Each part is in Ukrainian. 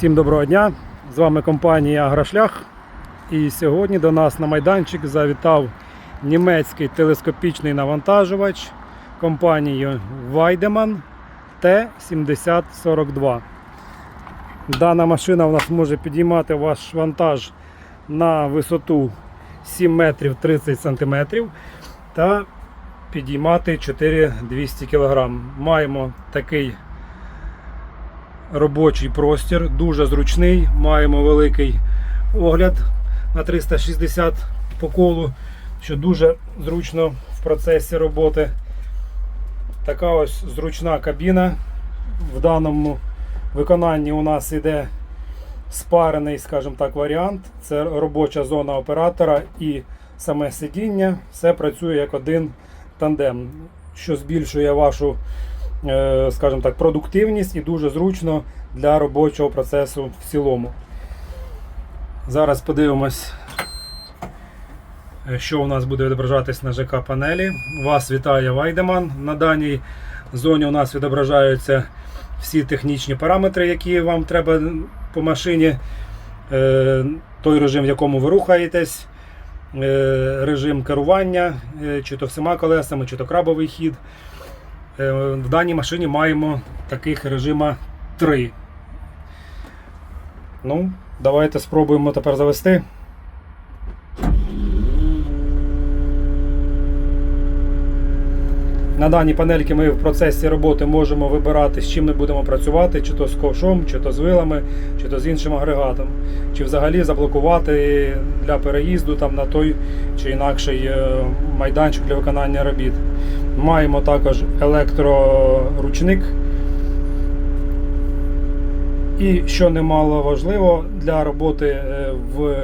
Всім доброго дня! З вами компанія Агрошлях. І сьогодні до нас на майданчик завітав німецький телескопічний навантажувач компанією Weidemann T7042. Дана машина у нас може підіймати ваш вантаж на висоту 7 метрів 30 сантиметрів та підіймати 4200 кг. Маємо такий робочий простір, дуже зручний. Маємо великий огляд на 360 по колу, що дуже зручно в процесі роботи. Така ось зручна кабіна. В даному виконанні у нас іде спарений, скажімо так, варіант. Це робоча зона оператора і саме сидіння. Все працює як один тандем, що збільшує вашу скажімо так, продуктивність і дуже зручно для робочого процесу в цілому. Зараз подивимось, е, що у нас буде відображатись на ЖК панелі. Вас вітає Вайдеман. На даній зоні у нас відображаються всі технічні параметри, які вам треба по машині. Е, Той режим, в якому ви рухаєтесь, е, режим керування, е, чи то всіма колесами, чи то крабовий хід. Е, В даній машині маємо таких режима 3. Ну, давайте спробуємо тепер завести. На даній панельці ми в процесі роботи можемо вибирати, з чим ми будемо працювати, чи то з ковшом, чи то з вилами, чи то з іншим агрегатом, чи взагалі заблокувати для переїзду там, на той чи інакший е, майданчик для виконання робіт. Маємо також електроручник. І що немало важливо для роботи е, в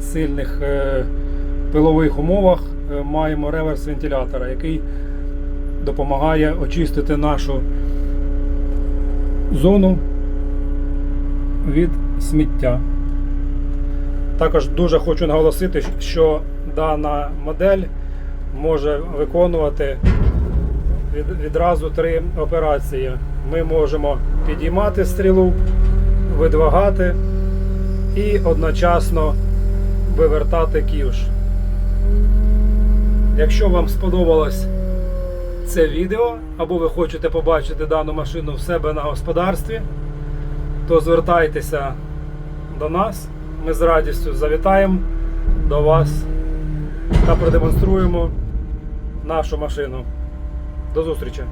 сильних е, пилових умовах е, маємо реверс вентилятора, який допомагає очистити нашу зону від сміття. Також дуже хочу наголосити, що дана модель може виконувати від- відразу три операції. Ми можемо підіймати стрілу, видвигати і одночасно вивертати ківш. Якщо вам сподобалось це відео, або ви хочете побачити дану машину в себе на господарстві, то звертайтеся до нас. Ми з радістю завітаємо до вас та продемонструємо нашу машину. До зустрічі!